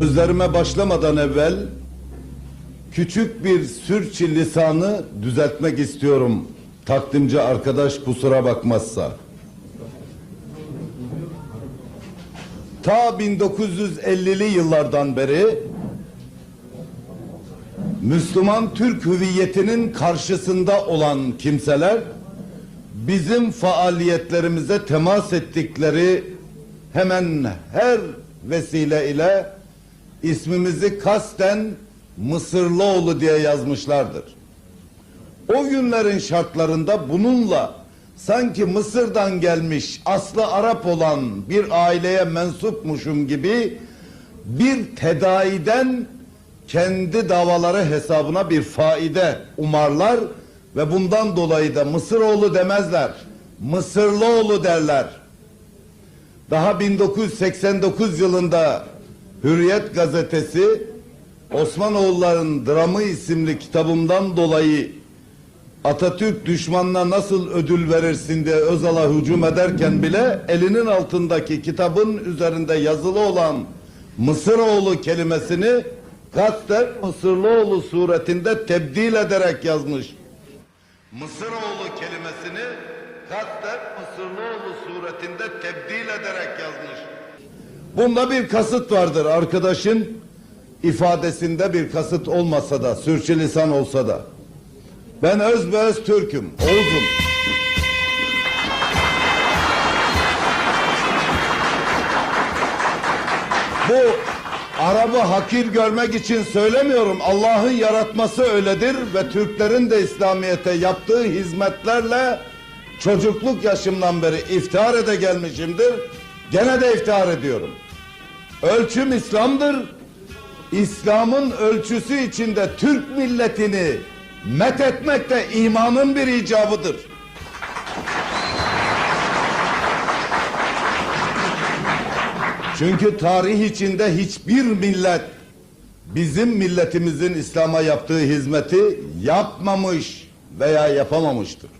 Sözlerime başlamadan evvel küçük bir sürçü lisanı düzeltmek istiyorum. Takdimci arkadaş kusura bakmazsa. Ta 1950'li yıllardan beri Müslüman Türk hüviyetinin karşısında olan kimseler bizim faaliyetlerimize temas ettikleri hemen her vesile ile ismimizi kasten Mısırlıoğlu diye yazmışlardır. O günlerin şartlarında bununla sanki Mısır'dan gelmiş aslı Arap olan bir aileye mensupmuşum gibi bir tedaiden kendi davaları hesabına bir faide umarlar ve bundan dolayı da Mısıroğlu demezler. Mısırlıoğlu derler. Daha 1989 yılında Hürriyet gazetesi Osmanoğulların Dramı isimli kitabımdan dolayı Atatürk düşmanına nasıl ödül verirsin diye Özal'a hücum ederken bile elinin altındaki kitabın üzerinde yazılı olan Mısıroğlu kelimesini kasten Mısırlıoğlu suretinde tebdil ederek yazmış. Mısıroğlu kelimesini kasten Mısırlıoğlu suretinde tebdil ederek yazmış. Bunda bir kasıt vardır arkadaşın ifadesinde bir kasıt olmasa da sürçülisan olsa da. Ben öz ve öz Türk'üm, Oğuz'um. Bu Arap'ı hakir görmek için söylemiyorum. Allah'ın yaratması öyledir ve Türklerin de İslamiyet'e yaptığı hizmetlerle çocukluk yaşımdan beri iftihar ede gelmişimdir. Gene de iftihar ediyorum. Ölçüm İslam'dır. İslam'ın ölçüsü içinde Türk milletini met etmek de imanın bir icabıdır. Çünkü tarih içinde hiçbir millet bizim milletimizin İslam'a yaptığı hizmeti yapmamış veya yapamamıştır.